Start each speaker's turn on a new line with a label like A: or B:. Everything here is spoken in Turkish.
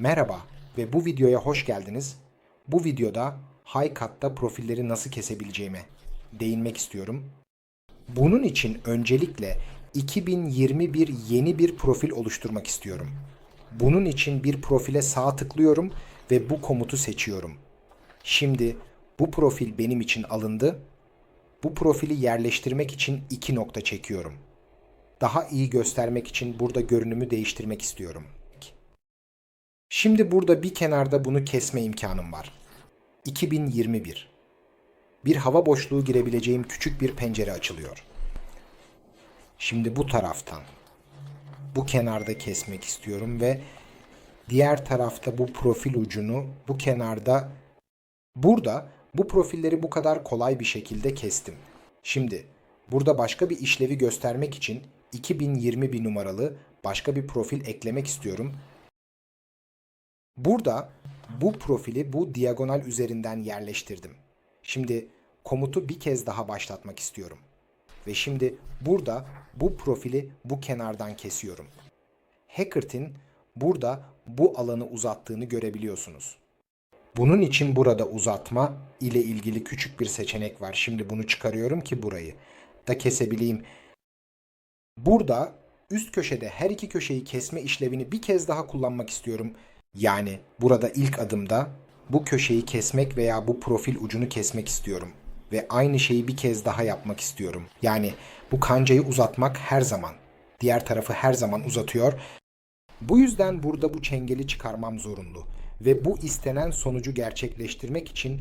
A: Merhaba ve bu videoya hoş geldiniz. Bu videoda high cut'ta profilleri nasıl kesebileceğime değinmek istiyorum. Bunun için öncelikle 2021 yeni bir profil oluşturmak istiyorum. Bunun için bir profile sağ tıklıyorum ve bu komutu seçiyorum. Şimdi bu profil benim için alındı. Bu profili yerleştirmek için iki nokta çekiyorum. Daha iyi göstermek için burada görünümü değiştirmek istiyorum. Şimdi burada bir kenarda bunu kesme imkanım var. 2021. Bir hava boşluğu girebileceğim küçük bir pencere açılıyor. Şimdi bu taraftan bu kenarda kesmek istiyorum ve diğer tarafta bu profil ucunu bu kenarda burada bu profilleri bu kadar kolay bir şekilde kestim. Şimdi burada başka bir işlevi göstermek için 2020 bir numaralı başka bir profil eklemek istiyorum. Burada bu profili bu diagonal üzerinden yerleştirdim. Şimdi komutu bir kez daha başlatmak istiyorum. Ve şimdi burada bu profili bu kenardan kesiyorum. Hackert'in burada bu alanı uzattığını görebiliyorsunuz. Bunun için burada uzatma ile ilgili küçük bir seçenek var. Şimdi bunu çıkarıyorum ki burayı da kesebileyim. Burada üst köşede her iki köşeyi kesme işlevini bir kez daha kullanmak istiyorum. Yani burada ilk adımda bu köşeyi kesmek veya bu profil ucunu kesmek istiyorum. Ve aynı şeyi bir kez daha yapmak istiyorum. Yani bu kancayı uzatmak her zaman. Diğer tarafı her zaman uzatıyor. Bu yüzden burada bu çengeli çıkarmam zorunlu. Ve bu istenen sonucu gerçekleştirmek için